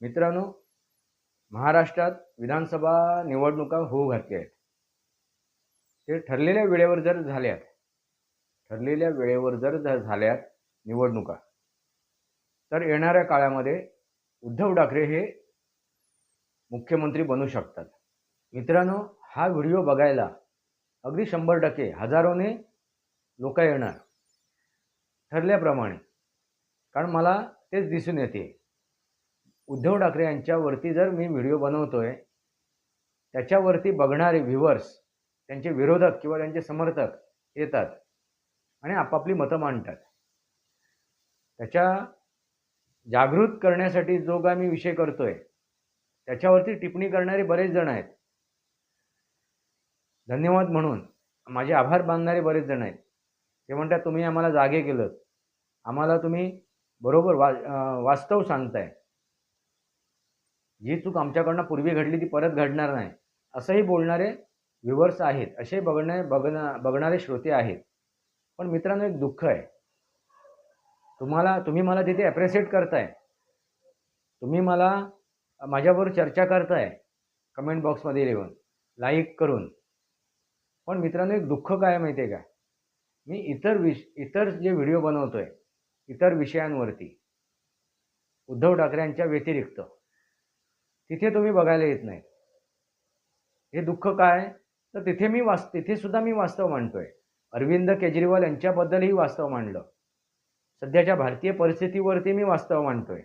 मित्रांनो महाराष्ट्रात विधानसभा निवडणुका होऊ घातल्या आहेत. ते ठरलेल्या वेळेवर जर झाल्यात ठरलेल्या वेळेवर जर झाल्यात निवडणुका तर येणाऱ्या काळामध्ये उद्धव ठाकरे हे मुख्यमंत्री बनू शकतात. मित्रांनो हा व्हिडिओ बघायला अगदी शंभर टक्के हजारोने लोक येणार ठरल्याप्रमाणे. कारण मला तेच दिसून येते उद्धव ठाकरे यांच्यावरती जर मी व्हिडिओ बनवतोय त्याच्यावरती बघणारे व्ह्युअर्स त्यांचे विरोधक किंवा त्यांचे समर्थक येतात आणि आपापली मतं मांडतात. त्याच्या जागृत करण्यासाठी जो काय मी विषय करतोय त्याच्यावरती टिप्पणी करणारे बरेच जण आहेत. धन्यवाद म्हणून माझे आभार मानणारे बरेच जण आहेत. ते म्हणतात तुम्ही आम्हाला जागे केलं आम्हाला तुम्ही बरोबर वा वास्तव सांगताय. जी चूक आमच्याकडनं पूर्वी घडली ती परत घडणार नाही. असंही बोलणारे व्ह्युअर्स आहेत असे बघणे बघणा बघणारे श्रोते आहेत. पण मित्रांनो एक दुःख आहे. तुम्हाला तुम्ही मला तिथे ॲप्रिशिएट करताय. तुम्ही मला माझ्याबरोबर चर्चा करताय. कमेंट बॉक्समध्ये येऊन लाईक करून. पण मित्रांनो एक दुःख काय माहिती आहे का? मी इतर विष इतर जे व्हिडिओ बनवतो आहे इतर विषयांवरती उद्धव ठाकरेंच्या व्यतिरिक्त तिथे तुम्ही बघायला येत नाही. हे दुःख काय? तर तिथे मी वास तिथे सुद्धा मी वास्तव मांडतोय. अरविंद केजरीवाल यांच्याबद्दलही वास्तव मांडलं. सध्याच्या भारतीय परिस्थितीवरती मी वास्तव मांडतोय.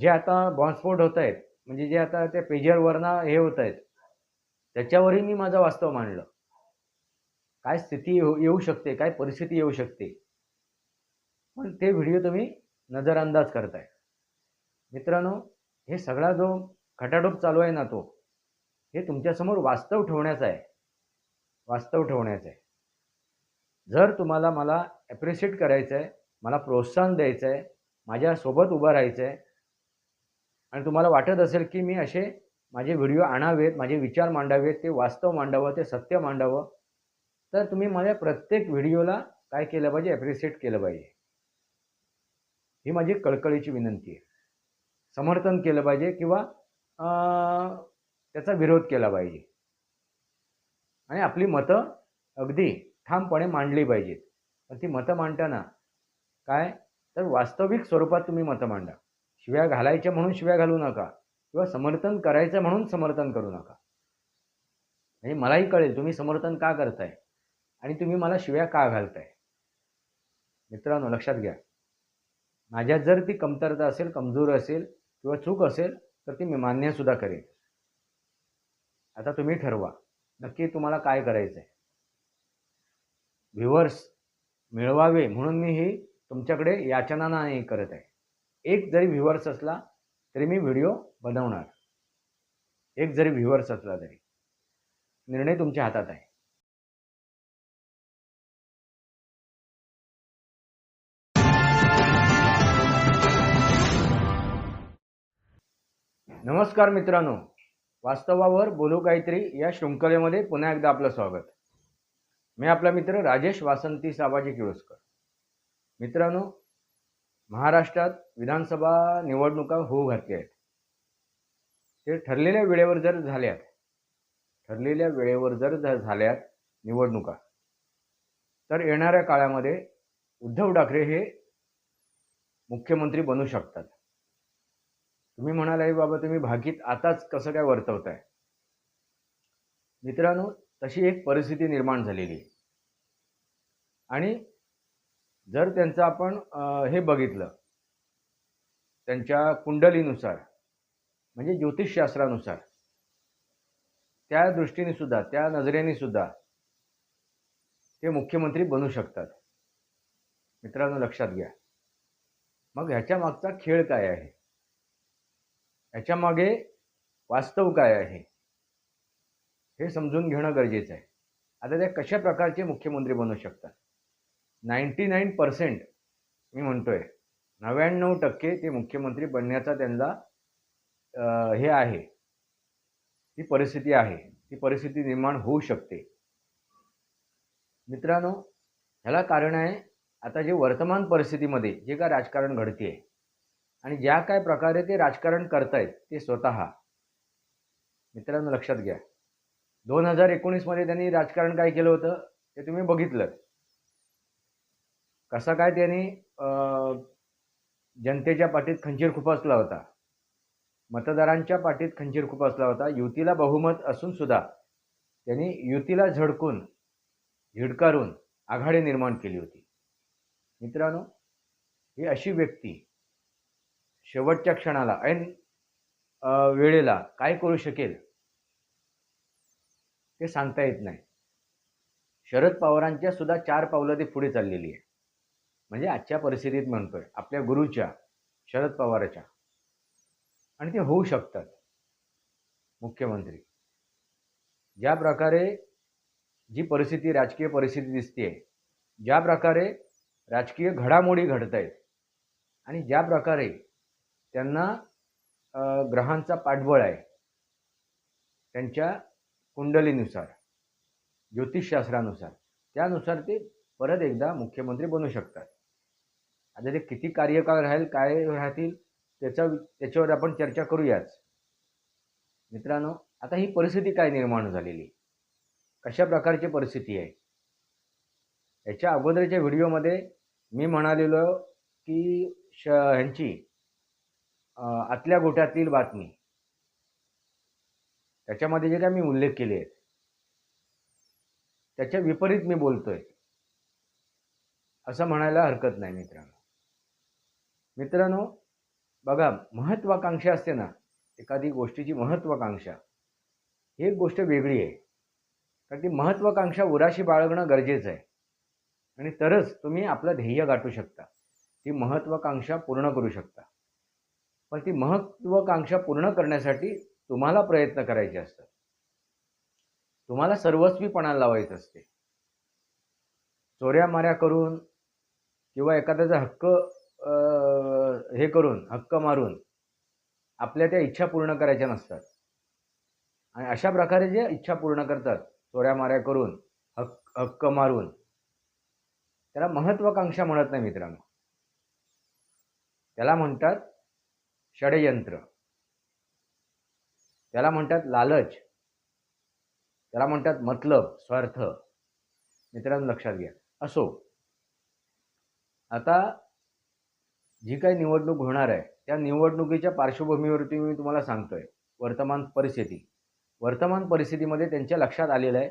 जे आता बॉम्बस्फोट होत आहेत म्हणजे जे आता त्या पेजरवरनं हे होत आहेत त्याच्यावरही मी माझं वास्तव मांडलं. काय स्थिती येऊ येऊ शकते काय परिस्थिती येऊ शकते? पण ते व्हिडिओ तुम्ही नजरअंदाज करताय. मित्रांनो हे सगळा जो खटाटोप चालू आहे ना तो हे तुमच्यासमोर वास्तव ठेवण्याचा आहे. वास्तव ठेवण्याचं आहे. जर तुम्हाला मला ॲप्रिशिएट करायचं आहे मला प्रोत्साहन द्यायचं आहे माझ्यासोबत उभं राहायचं आहे आणि तुम्हाला वाटत असेल की मी असे माझे व्हिडिओ आणावेत माझे विचार मांडावेत ते वास्तव मांडावं ते सत्य मांडावं तर तुम्ही माझ्या प्रत्येक व्हिडिओला काय केलं पाहिजे ॲप्रिशिएट केलं पाहिजे. ही माझी कळकळीची विनंती आहे. समर्थन केलं पाहिजे किंवा त्याचा विरोध केला पाहिजे. आणि आपली मतं अगदी ठामपणे मांडली पाहिजेत. पण ती मतं मांडताना काय? तर वास्तविक स्वरूपात तुम्ही मतं मांडा. शिव्या घालायच्या म्हणून शिव्या घालू नका किंवा समर्थन करायचं म्हणून समर्थन करू नका. म्हणजे मलाही कळेल तुम्ही समर्थन का करताय आणि तुम्ही मला शिव्या का घालताय? मित्रांनो लक्षात घ्या. माझ्यात जर ती कमतरता असेल कमजोर असेल किंवा चूक असेल तर ती मी मान्यसुद्धा करेन. आता तुम्ही ठरवा. नक्की तुम्हाला काय करायचं आहे व्ह्युअर्स मिळवावे म्हणून मी ही तुमच्याकडे याचना नाही करत आहे. एक जरी व्ह्युअर्स असला तरी मी व्हिडिओ बनवणार. एक जरी व्ह्युअर्स असला तरी. निर्णय तुमच्या हातात आहे. नमस्कार मित्रांनो. वास्तवावर बोलू काहीतरी या शृंखलेमध्ये पुन्हा एकदा आपलं स्वागत. मी आपला मित्र राजेश वासंती साबाजी किळोस्कर मित्रांनो महाराष्ट्रात विधानसभा निवडणुका होऊ घातल्या आहेत. ते ठरलेल्या वेळेवर जर झाल्यात ठरलेल्या वेळेवर जर झाल्यात निवडणुका तर येणाऱ्या काळामध्ये उद्धव ठाकरे हे मुख्यमंत्री बनू शकतात. तुम्ही म्हणाल बाबा तुम्ही भाकीत आताच कसं काय वर्तवताय? मित्रांनो तशी एक परिस्थिती निर्माण झालेली. आहे आणि जर त्यांचं आपण हे बघितलं त्यांच्या कुंडलीनुसार म्हणजे ज्योतिषशास्त्रानुसार त्या दृष्टीने सुद्धा त्या नजरेने सुद्धा ते मुख्यमंत्री बनू शकतात. मित्रांनो लक्षात घ्या. मग ह्याच्या मागचा खेळ काय आहे? ह्याच्यामागे वास्तव काय आहे? हे समजून घेणं गरजेचं आहे. आता ते कशा प्रकारचे मुख्यमंत्री बनू शकतात? नाईंटी नाईन पर्सेंट मी म्हणतोय नव्याण्णव टक्के ते मुख्यमंत्री बनण्याचा त्यांना हे आहे. ती परिस्थिती आहे. ती परिस्थिती निर्माण होऊ शकते. मित्रांनो ह्याला कारण आहे आता जे वर्तमान परिस्थितीमध्ये जे काय राजकारण घडते आणि ज्या काय प्रकारे ते राजकारण करतायत ते स्वतः. मित्रांनो लक्षात घ्या. दोन हजार एकोणीसमध्ये त्यांनी राजकारण काय केलं होतं ते तुम्ही बघितलं. कसा काय त्यांनी जनतेच्या पाठीत खंजीर खुपसला होता. मतदारांच्या पाठीत खंजीर खुपसला होता. युतीला बहुमत असून सुद्धा त्यांनी युतीला झडकून झिडकारून आघाडी निर्माण केली होती. मित्रांनो ही अशी व्यक्ती शेवटच्या क्षणाला ऐन वेळेला काय करू शकेल? ते सांगता येत नाही. शरद पवारांच्या सुद्धा चार पावलं ती पुढे चाललेली आहे म्हणजे आजच्या परिस्थितीत म्हणतोय आपल्या गुरुच्या शरद पवाराच्या. आणि ते होऊ शकतात. मुख्यमंत्री. ज्या प्रकारे जी परिस्थिती राजकीय परिस्थिती दिसते ज्या प्रकारे राजकीय घडामोडी घडत आहेत आणि ज्या प्रकारे त्यांना ग्रहांचा पाठबळ आहे. त्यांच्या कुंडलीनुसार ज्योतिषशास्त्रानुसार. त्यानुसार ते परत एकदा मुख्यमंत्री बनू शकतात. आता ते किती कार्यकाळ राहील काय राहतील त्याचा त्याच्यावर आपण चर्चा करूयाच. मित्रांनो आता ही परिस्थिती काय निर्माण झालेली? कशा प्रकारची परिस्थिती आहे? याच्या अगोदरच्या व्हिडिओमध्ये मी म्हणालेलो की श ह्यांची आतल्या गोट्यातील बातमी. त्याच्यामध्ये जे काय मी उल्लेख केले आहेत त्याच्या विपरीत मी बोलतोय. असं म्हणायला हरकत नाही मित्रांनो. मित्रांनो बघा महत्वाकांक्षा असते ना एखादी गोष्टीची महत्वाकांक्षा ही एक गोष्ट वेगळी आहे. कारण ती महत्वाकांक्षा उराशी बाळगणं गरजेचं आहे. आणि तरच तुम्ही आपलं ध्येय गाठू शकता. ती महत्वाकांक्षा पूर्ण करू शकता. पण ती महत्वाकांक्षा पूर्ण करण्यासाठी तुम्हाला प्रयत्न करायचे असतात. तुम्हाला सर्वस्वीपणाला लावायचं असते. चोऱ्या माऱ्या करून किंवा एखाद्याचा हक्क हे करून हक्क मारून आपल्या त्या इच्छा पूर्ण करायच्या नसतात. आणि अशा प्रकारे जे इच्छा पूर्ण करतात चोऱ्या माऱ्या करून हक्क हक्क मारून त्याला महत्वाकांक्षा म्हणत नाही मित्रांनो. त्याला म्हणतात षडयंत्र. त्याला म्हणतात लालच. त्याला म्हणतात मतलब स्वार्थ. मित्रांनो लक्षात घ्या. असो. आता जी काही निवडणूक होणार आहे त्या निवडणुकीच्या पार्श्वभूमीवरती मी तुम्हाला सांगतोय वर्तमान परिस्थिती. वर्तमान परिस्थितीमध्ये त्यांच्या लक्षात आलेलं आहे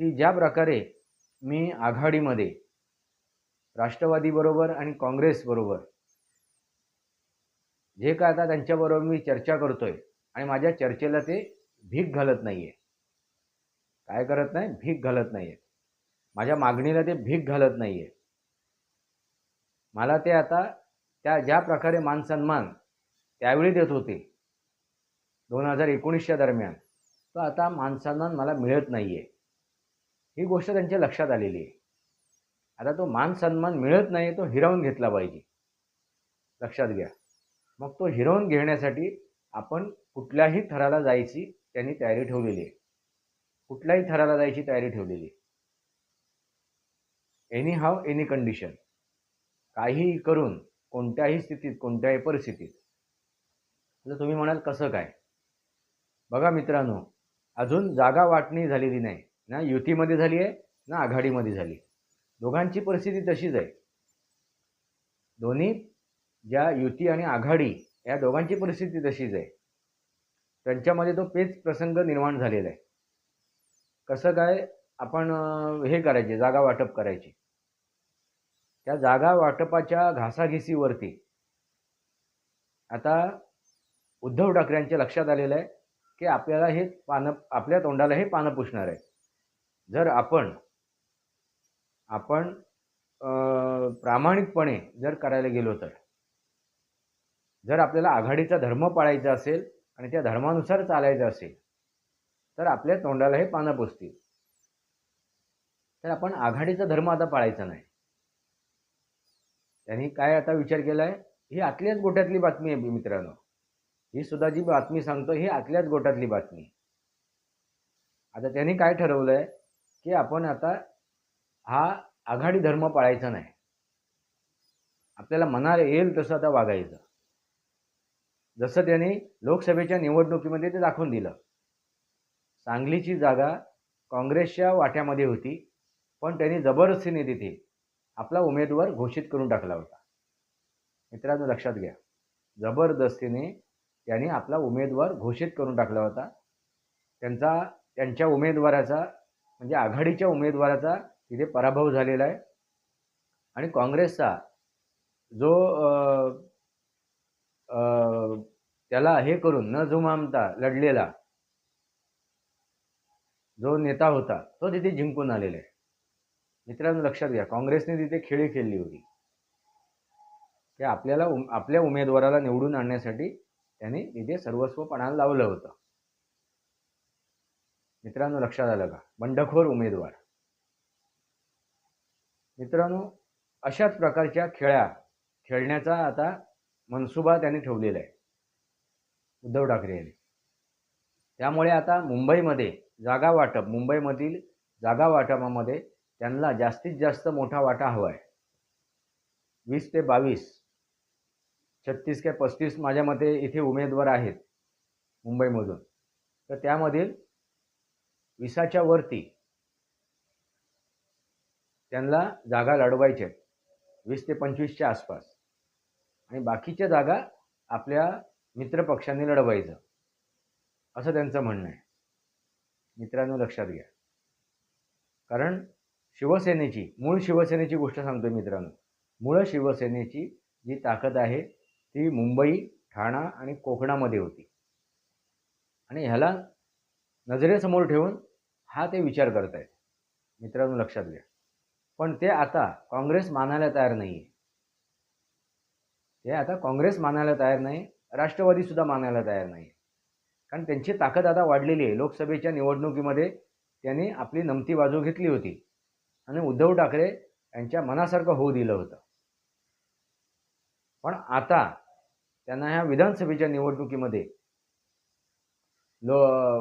की ज्या प्रकारे मी आघाडीमध्ये राष्ट्रवादीबरोबर आणि काँग्रेसबरोबर जे काय आता त्यांच्याबरोबर मी चर्चा करतोय आणि माझ्या चर्चेला ते भीक घालत नाही आहे काय करत नाही? भीक घालत नाही आहे माझ्या मागणीला ते भीक घालत नाही आहे मला ते आता त्या ज्या प्रकारे मान सन्मान त्यावेळी देत होते दोन हजार एकोणीसच्या दरम्यान तो आता मान सन्मान मला मिळत नाही आहे ही गोष्ट त्यांच्या लक्षात आलेली आहे. आता तो मान सन्मान मिळत नाही तो हिरावून घेतला पाहिजे. लक्षात घ्या. मग तो हिरवून घेण्यासाठी आपण कुठल्याही थराला जायची त्यांनी तयारी ठेवलेली आहे. कुठल्याही थराला जायची तयारी ठेवलेली आहे. एनी हाव एनी कंडिशन काहीही करून कोणत्याही स्थितीत कोणत्याही परिस्थितीत. तर तुम्ही म्हणाल कसं काय? बघा मित्रांनो अजून जागा वाटणी झालेली नाही. ना युतीमध्ये झाली आहे ना आघाडीमध्ये झाली. दोघांची परिस्थिती तशीच आहे. दोन्ही ज्या युती आणि आघाडी या दोघांची परिस्थिती तशीच आहे. त्यांच्यामध्ये तो पेच प्रसंग निर्माण झालेला आहे. कसं काय आपण हे करायचे जागा वाटप करायची. त्या जागा वाटपाच्या घासाघिसीवरती आता उद्धव ठाकरेंच्या लक्षात आलेलं आहे की आपल्याला हे पानं आपल्या तोंडाला हे पानं पुसणार आहे. जर आपण आपण प्रामाणिकपणे जर करायला गेलो तर. जर आपल्याला आघाडीचा धर्म पाळायचा असेल आणि त्या धर्मानुसार चालायचं असेल तर आपल्या तोंडाला हे पानं पुसतील तर आपण आघाडीचा धर्म आता पाळायचा नाही. त्यांनी काय आता विचार केला आहे ही आतल्याच गोट्यातली बातमी आहे मित्रांनो. ही सुद्धा जी बातमी सांगतो ही आतल्याच गोटातली बातमी. आता त्यांनी काय ठरवलं आहे की आपण आता हा आघाडी धर्म पाळायचा नाही. आपल्याला मनाला येईल तसं आता वागायचं. जसं त्यांनी लोकसभेच्या निवडणुकीमध्ये ते दाखवून दिलं. सांगलीची जागा काँग्रेसच्या वाट्यामध्ये होती पण त्यांनी जबरदस्तीने तिथे आपला उमेदवार घोषित करून टाकला होता. मित्रांनो लक्षात घ्या. जबरदस्तीने त्यांनी आपला उमेदवार घोषित करून टाकला होता. त्यांचा त्यांच्या उमेदवाराचा म्हणजे आघाडीच्या उमेदवाराचा तिथे पराभव झालेला आहे. आणि काँग्रेसचा जो त्याला हे करून न जुमामता लढलेला जो नेता होता तो तिथे जिंकून आलेला आहे. मित्रांनो लक्षात घ्या काँग्रेसने तिथे खेळी खेळली होती. की आपल्याला उम आपल्या उमेदवाराला निवडून आणण्यासाठी त्यांनी तिथे सर्वस्वपणाला लावलं होतं. मित्रांनो लक्षात आलं का? बंडखोर उमेदवार. मित्रांनो अशाच प्रकारच्या खेळ्या खेळण्याचा आता मनसुबा त्यांनी ठेवलेला आहे. उद्धव ठाकरे यांनी. त्यामुळे आता मुंबईमध्ये जागा वाटप मुंबईमधील जागा वाटपामध्ये त्यांना जास्तीत जास्त मोठा वाटा हवा आहे. वीस ते बावीस छत्तीस काय पस्तीस माझ्या मते इथे उमेदवार आहेत मुंबईमधून. तर त्यामधील विसाच्या वरती त्यांना जागा लढवायच्या आहेत वीस ते पंचवीसच्या आसपास. आणि बाकीच्या जागा आपल्या मित्रपक्षांनी लढवायचं. असं त्यांचं म्हणणं आहे. मित्रांनो लक्षात घ्या. कारण शिवसेनेची मूळ शिवसेनेची गोष्ट सांगतो मित्रांनो. मूळ शिवसेनेची जी ताकद आहे ती मुंबई ठाणा आणि कोकणामध्ये होती. आणि ह्याला नजरेसमोर ठेवून हा ते विचार करत आहेत मित्रांनो लक्षात घ्या. पण ते आता काँग्रेस मानायला तयार नाही आहे ते आता काँग्रेस मानायला तयार नाही राष्ट्रवादीसुद्धा मानायला तयार नाही. कारण त्यांची ताकद आता वाढलेली आहे. लोकसभेच्या निवडणुकीमध्ये त्यांनी आपली नमती बाजू घेतली होती आणि उद्धव ठाकरे यांच्या मनासारखं होऊ दिलं होतं. पण आता त्यांना ह्या विधानसभेच्या निवडणुकीमध्ये लो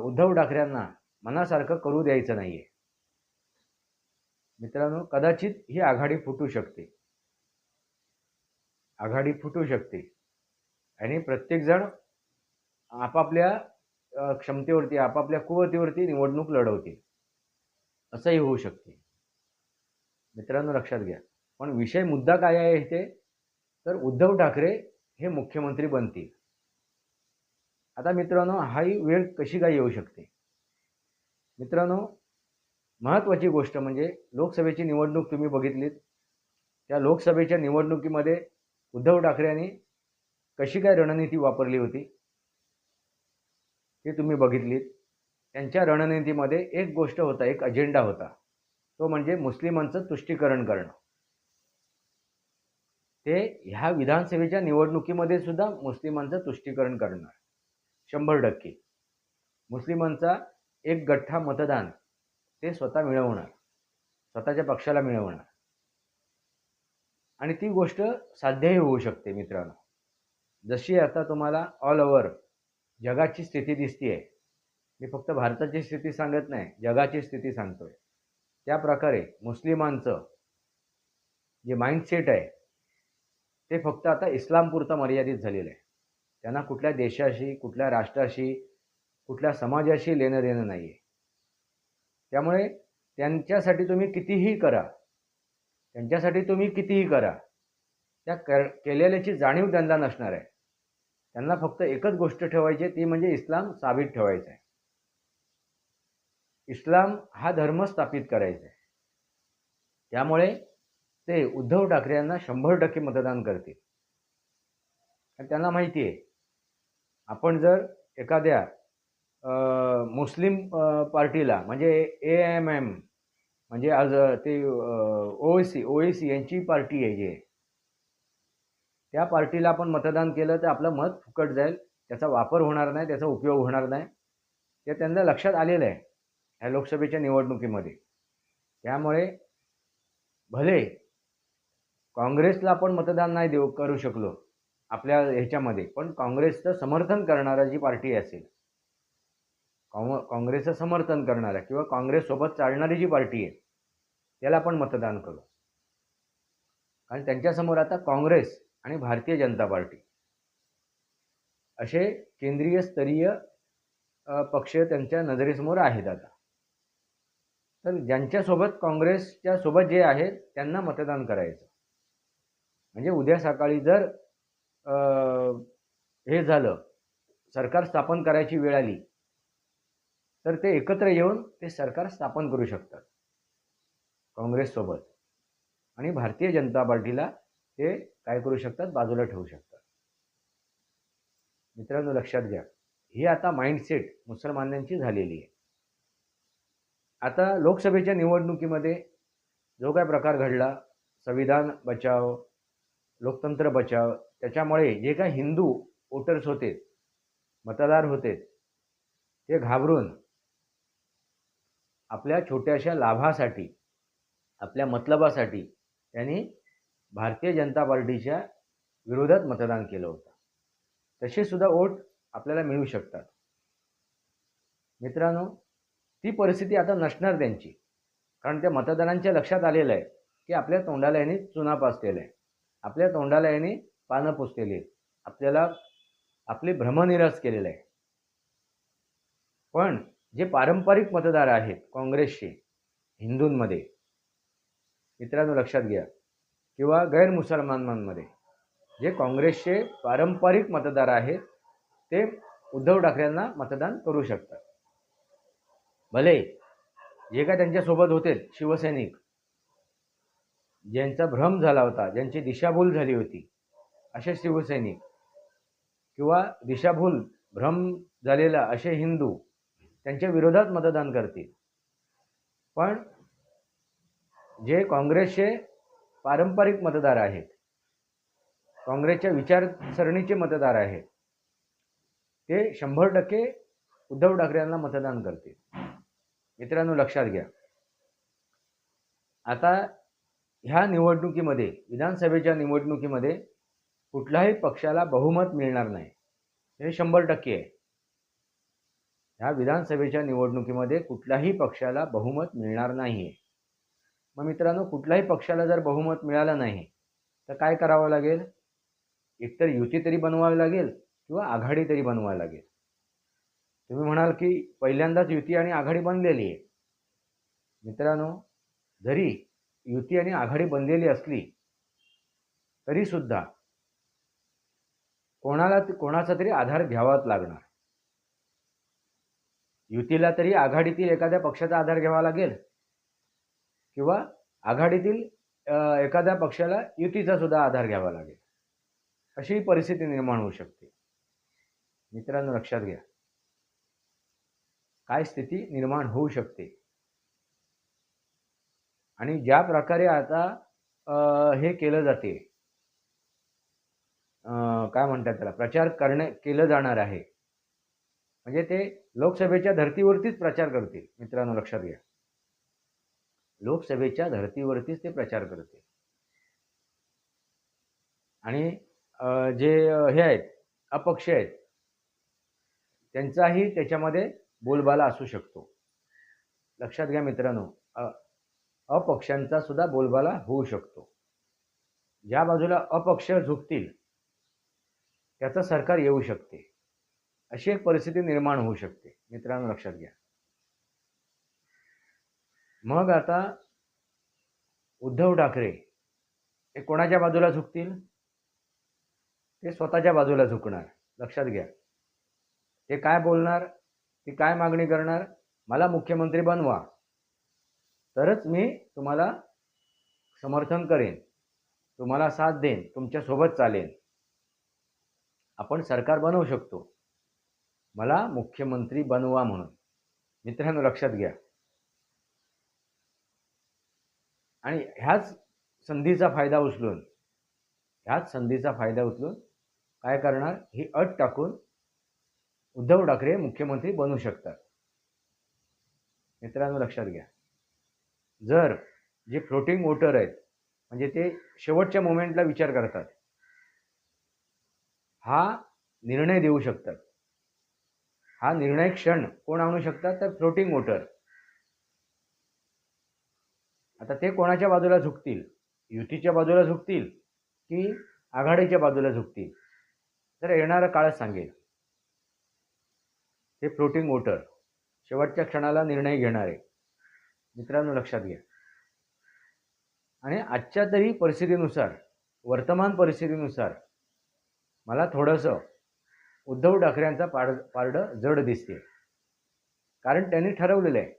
उद्धव ठाकरेंना मनासारखं करू द्यायचं नाही आहे मित्रांनो कदाचित ही आघाडी फुटू शकते. आघाडी फुटू शकते. आणि प्रत्येकजण आपापल्या क्षमतेवरती आपापल्या कुवतीवरती निवडणूक लढवतील असंही होऊ शकते. मित्रांनो लक्षात घ्या. पण विषय मुद्दा काय आहे इथे? तर उद्धव ठाकरे हे मुख्यमंत्री बनतील. आता मित्रांनो हाही वेळ कशी काय येऊ शकते? मित्रांनो महत्त्वाची गोष्ट म्हणजे लोकसभेची निवडणूक तुम्ही बघितलीत. त्या लोकसभेच्या निवडणुकीमध्ये उद्धव ठाकरे यांनी कशी काय रणनीती वापरली होती ते तुम्ही बघितलीत. त्यांच्या रणनीतीमध्ये एक गोष्ट होता एक अजेंडा होता. तो म्हणजे मुस्लिमांचं तुष्टीकरण करणं. ते ह्या विधानसभेच्या निवडणुकीमध्ये सुद्धा मुस्लिमांचं तुष्टीकरण करणार. शंभर टक्के. मुस्लिमांचा एक गठ्ठा मतदान ते स्वतः मिळवणार. स्वतःच्या पक्षाला मिळवणार. आणि ती गोष्ट साध्यही होऊ शकते मित्रांनो. जशी आता तुम्हाला ऑल ओव्हर जगाची स्थिती दिसते आहे मी फक्त भारताची स्थिती सांगत नाही जगाची स्थिती सांगतोय. त्या प्रकारे मुस्लिमांचं जे माइंडसेट आहे ते फक्त आता इस्लामपुरतं मर्यादित झालेलं आहे. त्यांना कुठल्या देशाशी कुठल्या राष्ट्राशी कुठल्या समाजाशी लेणं देणं नाही आहे त्यामुळे त्यांच्यासाठी तुम्ही कितीही करा त्यांच्यासाठी तुम्ही कितीही करा. त्या कर केलेल्याची जाणीव त्यांना नसणार आहे. त्यांना फक्त एकच गोष्ट ठेवायची ती म्हणजे इस्लाम साबित ठेवायचं आहे. इस्लाम हा धर्म स्थापित करायचा आहे. त्यामुळे ते उद्धव ठाकरे यांना शंभर टक्के मतदान करतील. कारण त्यांना माहिती आहे आपण जर एखाद्या मुस्लिम पार्टीला म्हणजे ए एम एम म्हणजे आज ते ओ सी ओ यांची पार्टी आहे जी. त्या पार्टीला आपण मतदान केलं तर आपलं मत फुकट जाईल. त्याचा वापर होणार नाही त्याचा उपयोग होणार नाही. ते त्यांना लक्षात आलेलं आहे ह्या लोकसभेच्या निवडणुकीमध्ये. त्यामुळे भले काँग्रेसला आपण मतदान नाही देऊ करू शकलो आपल्या ह्याच्यामध्ये पण काँग्रेसचं समर्थन करणारा जी पार्टी असेल काँग काँग्रेसचं समर्थन करणारा किंवा काँग्रेससोबत चालणारी जी पार्टी आहे त्याला आपण मतदान करू. कारण त्यांच्यासमोर आता काँग्रेस आणि भारतीय जनता पार्टी. असे केंद्रीय स्तरीय पक्ष त्यांच्या नजरेसमोर आहेत आता. तर ज्यांच्यासोबत काँग्रेसच्या सोबत जे आहेत त्यांना मतदान करायचं. म्हणजे उद्या सकाळी जर हे झालं सरकार स्थापन करायची वेळ आली तर ते एकत्र येऊन ते सरकार स्थापन करू शकतात. काँग्रेससोबत आणि भारतीय जनता पार्टीला ते काय करू शकतात? बाजूला ठेवू शकतात. मित्रांनो लक्षात घ्या. ही आता माइंडसेट मुसलमानांची झालेली आहे. आता लोकसभेच्या निवडणुकीमध्ये जो काय प्रकार घडला संविधान बचाव लोकतंत्र बचाव त्याच्यामुळे जे काय हिंदू वोटर्स होते मतदार होते ते घाबरून आपल्या छोट्याशा लाभासाठी आपल्या मतलबासाठी त्यांनी भारतीय जनता पार्टीच्या विरोधात मतदान केलं होतं. तसेसुद्धा वोट आपल्याला मिळू शकतात. मित्रांनो ती परिस्थिती आता नसणार त्यांची. कारण त्या मतदारांच्या लक्षात आलेलं आहे की आपल्या तोंडाला यांनी चुना पाजलेला आहे. आपल्या तोंडाला यांनी पानं पुसलेली आहेत. आपल्याला आपले भ्रमनिरास केलेलं आहे. पण जे पारंपरिक मतदार आहेत काँग्रेसचे हिंदूंमध्ये मित्रांनो लक्षात घ्या किंवा गैरमुसलमानांमध्ये जे काँग्रेसचे पारंपरिक मतदार आहेत ते उद्धव ठाकरेंना मतदान करू शकतात. भले जे काय त्यांच्यासोबत होते शिवसैनिक ज्यांचा भ्रम झाला होता ज्यांची दिशाभूल झाली होती असे शिवसैनिक किंवा दिशाभूल भ्रम झालेला असे हिंदू त्यांच्या विरोधात मतदान करतील. पण जे काँग्रेसचे पारंपरिक मतदार आहेत काँग्रेसच्या विचारसरणीचे मतदार आहेत ते शंभर टक्के उद्धव ठाकरे यांना मतदान करतील. मित्रांनो लक्षात घ्या. आता ह्या निवडणुकीमध्ये विधानसभेच्या निवडणुकीमध्ये कुठल्याही पक्षाला बहुमत मिळणार नाही. हे शंभर टक्के आहे. ह्या विधानसभेच्या निवडणुकीमध्ये कुठल्याही पक्षाला बहुमत मिळणार नाही मग मित्रांनो कुठल्याही पक्षाला जर बहुमत मिळालं नाही तर काय करावं लागेल? एकतर युती तरी बनवावी लागेल किंवा आघाडी तरी बनवावी लागेल. तुम्ही म्हणाल की पहिल्यांदाच युती आणि आघाडी बनलेली आहे. मित्रांनो जरी युती आणि आघाडी बनलेली असली तरीसुद्धा कोणाला कोणाचा तरी आधार घ्यावाच लागणार. युतीला तरी आघाडीतील एखाद्या पक्षाचा आधार घ्यावा लागेल. किंवा आघाडीतील एखाद्या पक्षाला युतीचा सुद्धा आधार घ्यावा लागेल. अशी परिस्थिती निर्माण होऊ शकते. मित्रांनो लक्षात घ्या. काय स्थिती निर्माण होऊ शकते? आणि ज्या प्रकारे आता हे केलं जाते काय म्हणतात त्याला? प्रचार करणे केलं जाणार आहे. म्हणजे ते लोकसभेच्या धर्तीवरतीच प्रचार करतील मित्रांनो लक्षात घ्या. लोकसभेच्या धर्तीवरतीच ते प्रचार करतील. आणि जे हे आहेत अपक्ष आहेत त्यांचाही त्याच्यामध्ये बोलबाला असू शकतो. लक्षात घ्या मित्रांनो अ, अपक्षांचा सुद्धा बोलबाला होऊ शकतो. ज्या बाजूला अपक्ष झुकतील त्याचं सरकार येऊ शकते. अशी एक परिस्थिती निर्माण होऊ शकते. मित्रांनो लक्षात घ्या. मग आता उद्धव ठाकरे हे कोणाच्या बाजूला झुकतील? ते स्वतःच्या बाजूला झुकणार. लक्षात घ्या. ते काय बोलणार? ते काय मागणी करणार? मला मुख्यमंत्री बनवा. तरच मी तुम्हाला समर्थन करेन. तुम्हाला साथ देईन. तुमच्यासोबत चालेन. आपण सरकार बनवू शकतो. मला मुख्यमंत्री बनवा म्हणून. मित्रांनो लक्षात घ्या. आणि ह्याच संधीचा फायदा उचलून ह्याच संधीचा फायदा उचलून काय करणार? ही अट टाकून उद्धव ठाकरे मुख्यमंत्री बनू शकतात. मित्रांनो लक्षात घ्या. जर जे फ्लोटिंग वोटर आहेत म्हणजे ते शेवटच्या मोमेंटला विचार करतात हा निर्णय देऊ शकतात. हा निर्णय क्षण कोण आणू शकतात? तर फ्लोटिंग वोटर आता ते कोणाच्या बाजूला झुकतील? युतीच्या बाजूला झुकतील की आघाडीच्या बाजूला झुकतील? तर येणारा काळच सांगेल. हे फ्लोटिंग वोटर शेवटच्या क्षणाला निर्णय घेणारे. मित्रांनो लक्षात घ्या. आणि आजच्या तरी परिस्थितीनुसार वर्तमान परिस्थितीनुसार मला थोडंसं उद्धव ठाकरेंचा पाड पारडं जड दिसते. कारण त्यांनी ठरवलेलं आहे.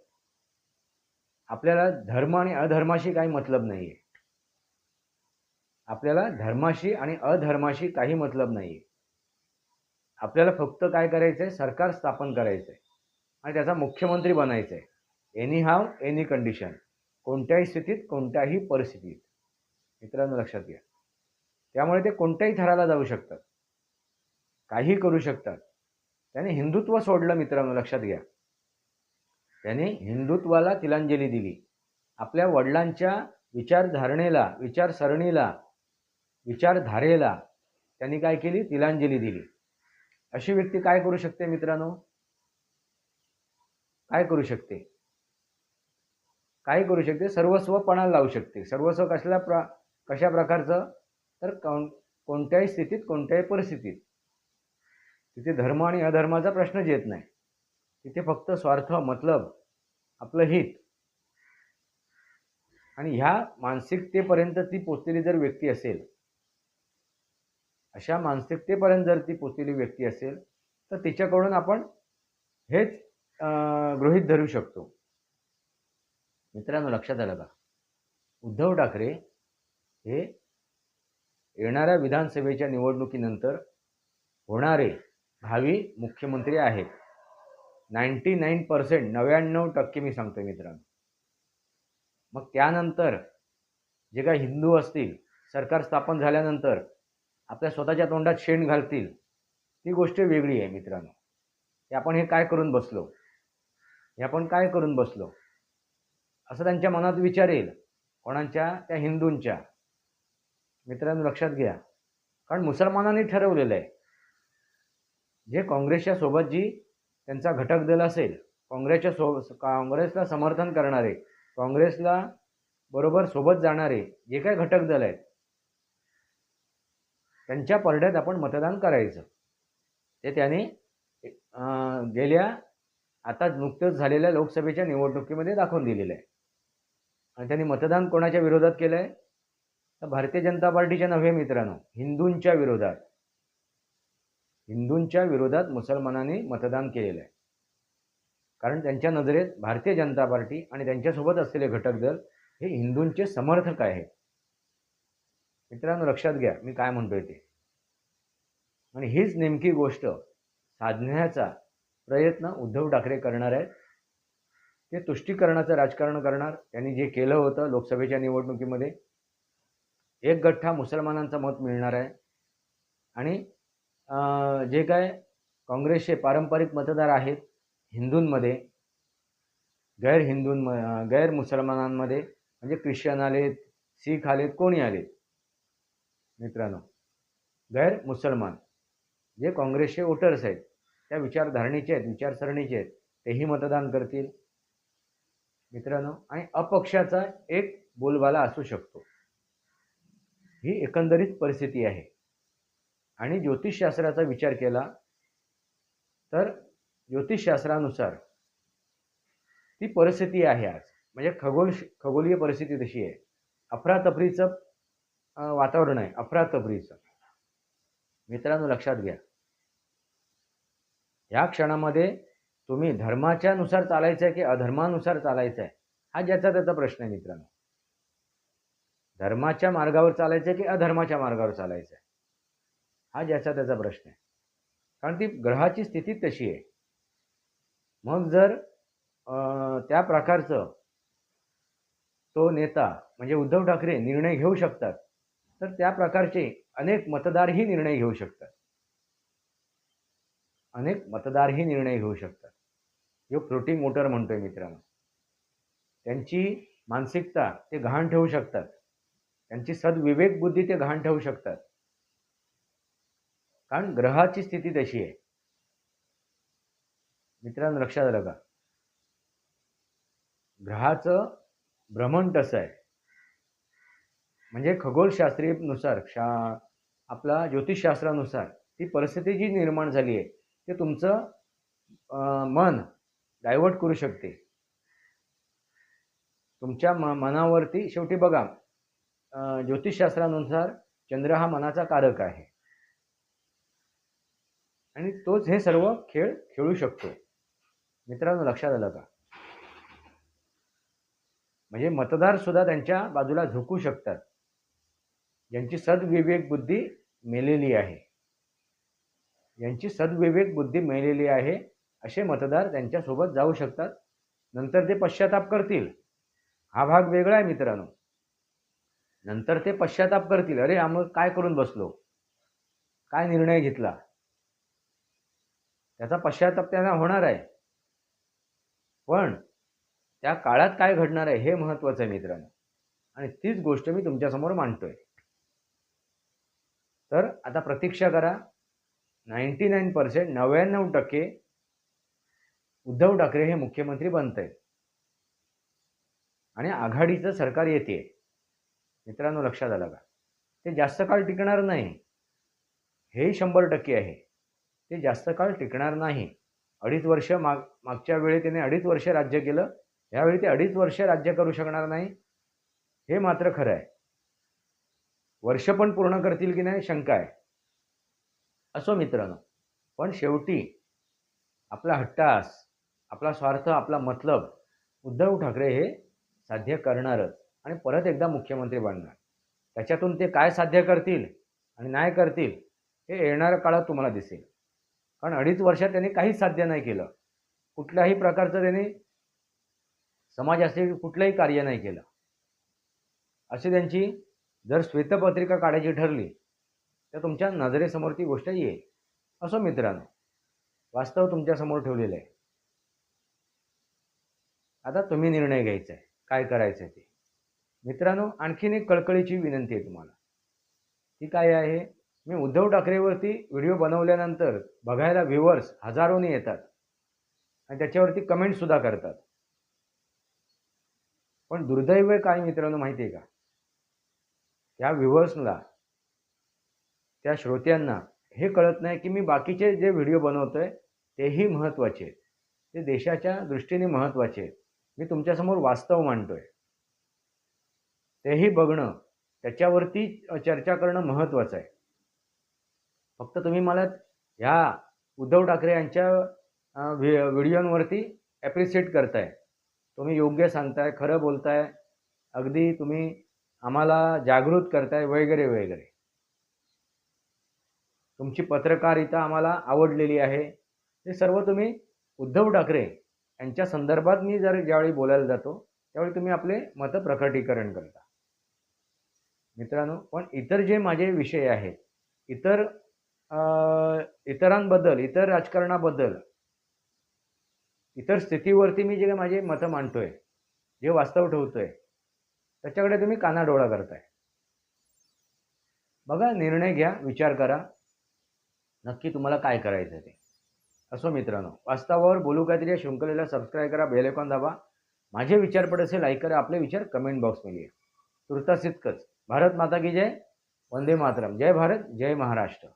आपल्याला धर्म आणि अधर्माशी काही मतलब नाही आहे आपल्याला धर्माशी आणि अधर्माशी काही मतलब नाही आहे आपल्याला फक्त काय करायचं आहे सरकार स्थापन करायचं आहे आणि त्याचा मुख्यमंत्री बनायचं आहे एनी हाव एनी कंडिशन. कोणत्याही स्थितीत कोणत्याही परिस्थितीत. मित्रांनो लक्षात घ्या. त्यामुळे ते कोणत्याही थराला जाऊ शकतात. काही करू शकतात. त्याने हिंदुत्व सोडलं मित्रांनो लक्षात घ्या. त्याने हिंदुत्वाला तिलांजली दिली. आपल्या वडिलांच्या विचारधारणेला विचारसरणीला विचारधारेला त्यांनी काय केली? तिलांजली दिली. अशी व्यक्ती काय करू शकते मित्रांनो? काय करू शकते? काय करू शकते? सर्वस्वपणाला लावू शकते. सर्वस्व कसल्या प्र कशा प्रकारचं? तर कोण कोणत्याही स्थितीत कोणत्याही परिस्थितीत. तिथे धर्म आणि अधर्माचा प्रश्नच येत नाही. तिथे फक्त स्वार्थ मतलब आपलं हित. आणि ह्या मानसिकतेपर्यंत ती पोचलेली जर व्यक्ती असेल अशा मानसिकतेपर्यंत जर ती पोचलेली व्यक्ती असेल तर तिच्याकडून आपण हेच गृहित धरू शकतो. मित्रांनो लक्षात आलं का? उद्धव ठाकरे हे येणाऱ्या विधानसभेच्या निवडणुकीनंतर होणारे भावी मुख्यमंत्री आहेत. नाईंटी नाईन पर्सेंट नव्याण्णव टक्के मी सांगतो मित्रांनो. मग त्यानंतर जे काही हिंदू असतील सरकार स्थापन झाल्यानंतर आपल्या स्वतःच्या तोंडात शेण घालतील ती गोष्ट वेगळी आहे मित्रांनो. की आपण हे काय करून बसलो? हे आपण काय करून बसलो? असं त्यांच्या मनात विचार येईल कोणाच्या? त्या हिंदूंच्या. मित्रांनो लक्षात घ्या. कारण मुसलमानांनी ठरवलेलं आहे. जे काँग्रेसच्या सोबत जी त्यांचा घटक दल असेल काँग्रेसच्या सो काँग्रेसला समर्थन करणारे काँग्रेसला बरोबर सोबत जाणारे जे काही घटक दल आहेत त्यांच्या पडद्यात आपण मतदान करायचं. ते त्याने गेल्या आता नुकतंच झालेल्या लोकसभेच्या निवडणुकीमध्ये दाखवून दिलेलं आहे. आणि त्यांनी मतदान कोणाच्या विरोधात केलं आहे तर भारतीय जनता पार्टीच्या नव्हे मित्रांनो हिंदूंच्या विरोधात. हिंदूंच्या विरोधात मुसलमानांनी मतदान केलेलं आहे. कारण त्यांच्या नजरेत भारतीय जनता पार्टी आणि त्यांच्यासोबत असलेले घटक दल हे हिंदूंचे समर्थक आहेत. मित्रांनो लक्षात घ्या मी काय म्हणतोय ते. आणि हीच नेमकी गोष्ट साधण्याचा प्रयत्न उद्धव ठाकरे करणार आहेत. ते तुष्टीकरणाचं राजकारण करणार. त्यांनी जे केलं होतं लोकसभेच्या निवडणुकीमध्ये एक गठ्ठा मुसलमानांचं मत मिळणार आहे. आणि जे काय काँग्रेसचे पारंपरिक मतदार आहेत हिंदूंमध्ये गैर हिंदूं गैर मुसलमानांमध्ये म्हणजे ख्रिश्चन आलेत सीख आलेत कोणी आलेत? मित्रांनो गैर मुसलमान जे काँग्रेसचे वोटर्स आहेत त्या विचारधारणेचे आहेत विचारसरणीचे आहेत तेही मतदान करतील. मित्रांनो आणि अपक्षाचा एक बोलबाला असू शकतो. ही एकंदरीत परिस्थिती आहे. आणि ज्योतिषशास्त्राचा विचार केला तर ज्योतिषशास्त्रानुसार ती परिस्थिती आहे आज. म्हणजे खगोल खगोलीय परिस्थिती तशी आहे. अफरातफरीचं वातावरण आहे. अफरातफरीचं. मित्रांनो लक्षात घ्या. ह्या क्षणामध्ये तुम्ही धर्माच्या नुसार चालायचं आहे की अधर्मानुसार चालायचं आहे हा ज्याचा त्याचा प्रश्न आहे मित्रांनो. धर्माच्या मार्गावर चालायचं आहे की अधर्माच्या मार्गावर चालायचं आहे हा ज्याचा त्याचा प्रश्न आहे. कारण ती ग्रहाची स्थिती तशी आहे. मग जर त्या प्रकारचं तो नेता म्हणजे उद्धव ठाकरे निर्णय घेऊ शकतात तर त्या प्रकारचे अनेक मतदारही निर्णय घेऊ शकतात. अनेक मतदारही निर्णय घेऊ शकतात. जो फ्लोटिंग मोटर म्हणतोय मित्रांनो. त्यांची मानसिकता ते गहाण ठेवू शकतात. त्यांची सद्विवेक बुद्धी ते गहाण ठेवू शकतात. कारण ग्रहाची स्थिती तशी आहे. मित्रांनो लक्षात आलं का ग्रहाचं भ्रमण तसं आहे. म्हणजे खगोलशास्त्रीनुसार शा आपला ज्योतिषशास्त्रानुसार ती परिस्थिती जी निर्माण झाली आहे ते तुमचं मन डायव्हर्ट करू शकते. तुमच्या म मनावरती शेवटी बघा ज्योतिषशास्त्रानुसार चंद्र हा मनाचा कारक आहे. आणि तोच हे सर्व खेळ खेळू शकतो. मित्रांनो लक्षात आलं का? म्हणजे मतदार सुद्धा त्यांच्या बाजूला झुकू शकतात. ज्यांची सद्विवेक बुद्धी मेलेली आहे. यांची सद्विवेक बुद्धी मेलेली आहे असे मतदार त्यांच्यासोबत जाऊ शकतात. नंतर ते पश्चाताप करतील. हा भाग वेगळा आहे मित्रांनो. नंतर ते पश्चाताप करतील. अरे आम्ही काय करून बसलो? काय निर्णय घेतला? त्याचा पश्चाताप त्यांना होणार आहे. पण त्या काळात काय घडणार आहे हे महत्त्वाचं आहे मित्रांनो. आणि तीच गोष्ट मी तुमच्यासमोर मांडतोय. तर आता प्रतीक्षा करा. नाईन्टी नाईन पर्सेंट नव्याण्णव टक्के उद्धव ठाकरे हे मुख्यमंत्री बनत आहेत. आणि आघाडीचं सरकार येते मित्रांनो लक्षात आलं का? ते जास्त काळ टिकणार नाही. हे शंभर टक्के आहे. ते जास्त काळ टिकणार नाही. अडीच वर्ष माग मागच्या वेळी त्याने अडीच वर्ष राज्य केलं यावेळी ते अडीच वर्ष राज्य करू शकणार नाही. हे मात्र खरं आहे. वर्ष पण पूर्ण करतील की नाही शंका आहे. असो मित्रांनो पण शेवटी आपला हट्टास आपला स्वार्थ आपला मतलब उद्धव ठाकरे हे साध्य करणारच आणि परत एकदा मुख्यमंत्री बनणार. त्याच्यातून ते काय साध्य करतील आणि नाही करतील हे येणाऱ्या काळात तुम्हाला दिसेल. पण अडीच वर्षात त्यांनी काहीच साध्य नाही केलं. कुठल्याही प्रकारचं त्यांनी समाजासाठी कुठलंही कार्य नाही केलं. अशी त्यांची जर श्वेतपत्रिका काढायची ठरली तर तुमच्या नजरेसमोर ती गोष्ट येईल. असो मित्रांनो वास्तव तुमच्यासमोर ठेवलेलं आहे. आता तुम्ही निर्णय घ्यायचा आहे. काय करायचं आहे ते? मित्रांनो आणखीन एक कळकळीची विनंती आहे तुम्हाला. ती काय आहे? मी उद्धव ठाकरेवरती व्हिडिओ बनवल्यानंतर बघायला व्ह्युअर्स हजारोनी येतात. आणि त्याच्यावरती कमेंटसुद्धा करतात. पण दुर्दैव काय मित्रांनो माहिती आहे का? त्या व्ह्युअर्सला त्या श्रोत्यांना हे कळत नाही की मी बाकीचे जे व्हिडिओ बनवतोय तेही महत्त्वाचे आहेत. ते देशाच्या दृष्टीने महत्त्वाचे आहेत. मी तुमच्यासमोर वास्तव मांडतोय. तेही बघणं त्याच्यावरती चर्चा करणं महत्त्वाचं आहे. फक्त तुम्ही मला ह्या उद्धव ठाकरे यांच्या व्हि व्हिडिओंवरती ॲप्रिशिएट करताय. तुम्ही योग्य सांगताय खरं बोलताय. अगदी तुम्ही आम्हाला जागृत करताय वगैरे वगैरे. तुमची पत्रकारिता आम्हाला आवडलेली आहे. हे सर्व तुम्ही उद्धव ठाकरे यांच्या संदर्भात मी जर ज्यावेळी बोलायला जातो त्यावेळी तुम्ही आपले मतं प्रकटीकरण करता. मित्रांनो पण इतर जे माझे विषय आहेत इतर इतरांबद्दल इतर राजकारणाबद्दल इतर स्थितीवरती मी जे माझे मतं मांडतोय जे वास्तव ठेवतोय त्याच्याकडे तुम्ही कानाडोळा करताय. बघा निर्णय घ्या विचार करा. नक्की तुम्हाला काय करायचं ते. असो मित्रांनो वास्तवावर बोलू काहीतरी या शृंखलेला सबस्क्राईब करा बेलेकॉन दाबा. माझे विचार पड असेल लाईक करा. आपले विचार कमेंट बॉक्समध्ये तुर्तास इतकंच. भारत माता की जय. वंदे मातरम. जय भारत जय महाराष्ट्र.